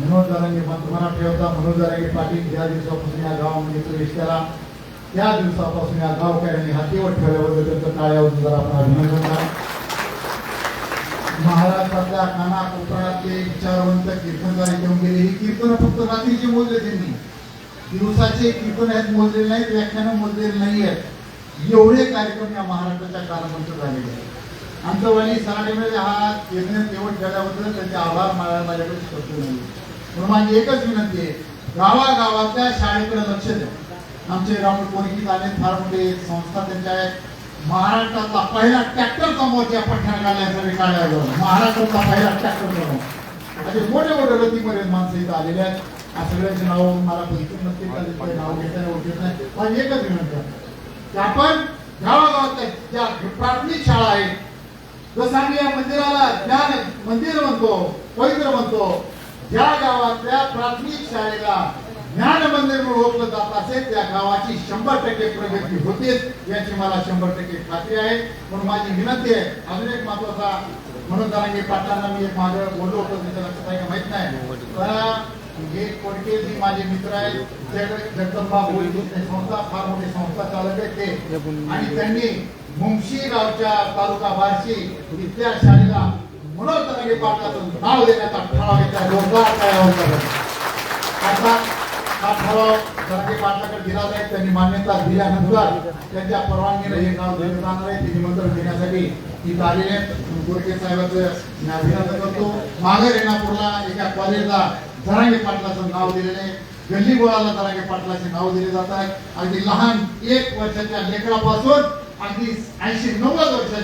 मनोज दारांगे तुम्हाला ठेवता मनोज दारांगे पाटील ज्या दिवसापासून या गावामध्ये प्रवेश केला त्या दिवसापासून या गावकऱ्यांनी हातीवर ठेवल्याबद्दल त्यांचं टाळ्यावर जर आपण अभिनंदन करा महाराष्ट्रातल्या कानाकोपऱ्यातले विचारवंत कीर्तनकार घेऊन गेले. ही कीर्तन फक्त रात्रीचे मोजले त्यांनी दिवसाचे कीर्तन आहेत मोजलेले नाहीत व्याख्यानं मोजलेले नाही आहेत. एवढे कार्यक्रम या महाराष्ट्राच्या कालमंत्र झालेले आहेत. आमचं वणी सराटीमध्ये हा कीर्तन तेवढ केल्याबद्दल त्यांचे आभार माळा माझ्याकडे शब्द नाही. म्हणून माझी एकच विनंती आहे गावागावातल्या शाळेकडे लक्ष द्या. आमचे राहुल कोणीत आले फार मोठे संस्था त्यांच्या आहेत महाराष्ट्रातला पहिला ट्रॅक्टर समोरच्या या पठ्याला काढण्यासाठी काढायला महाराष्ट्रातला पहिला ट्रॅक्टर समोर. असे मोठे मोठे रतीमध्ये माणसं इथं आलेले आहेत. या सगळ्यांचे नाव मला पैसे नक्की ते नाव घेता ओळखत नाही. पण एकच विनंती आहे की आपण गावागावातल्या ज्या प्राथमिक शाळा आहेत जसं आम्ही या मंदिराला ज्ञान मंदिर म्हणतो पवित्र म्हणतो ज्या गावातल्या प्राथमिक शाळेला ज्ञान मंदिर म्हणून ओळखलं जात असेल त्या गावाची शंभर टक्के प्रगती होतेच याची मला शंभर टक्के खात्री आहे. म्हणून माझी विनंती आहे अजून एक महत्त्वाचा म्हणून जरा मी पाटलांना मी एक माझं बोललो होतो त्याच्या लक्षात आहे माहीत नाही. पण हे कोडके जी माझे मित्र आहेत जगदंबा बोलते संस्था फार मोठी संस्था चालक आहेत ते. आणि त्यांनी मुंशी गावच्या तालुका बार्शी इथल्या शाळेला मनोज तरंगे पाटलाचं नाव देण्याचा ठराव घेतला. जोरदार तयार आता हा ठराव तनगे पाटलाकडे दिला जाईल त्यांनी मान्यता दिल्यानंतर त्यांच्या परवानगीने हे नाव दिलं जाणार आहे. ते निमंत्रण देण्यासाठी इथं आलेले आहेत गोरखे साहेबांचं मी अभिनंदन करतो. मागे रेणापूरला एका कॉलेजला जरांगे पाटलाचं नाव दिलेलं आहे. गल्ली गोळाला जरांगे पाटलाचे नाव दिले जात आहे. अगदी लहान एक वर्षाच्या लेकरापासून अगदी ऐंशी नव्वद वर्षाच्या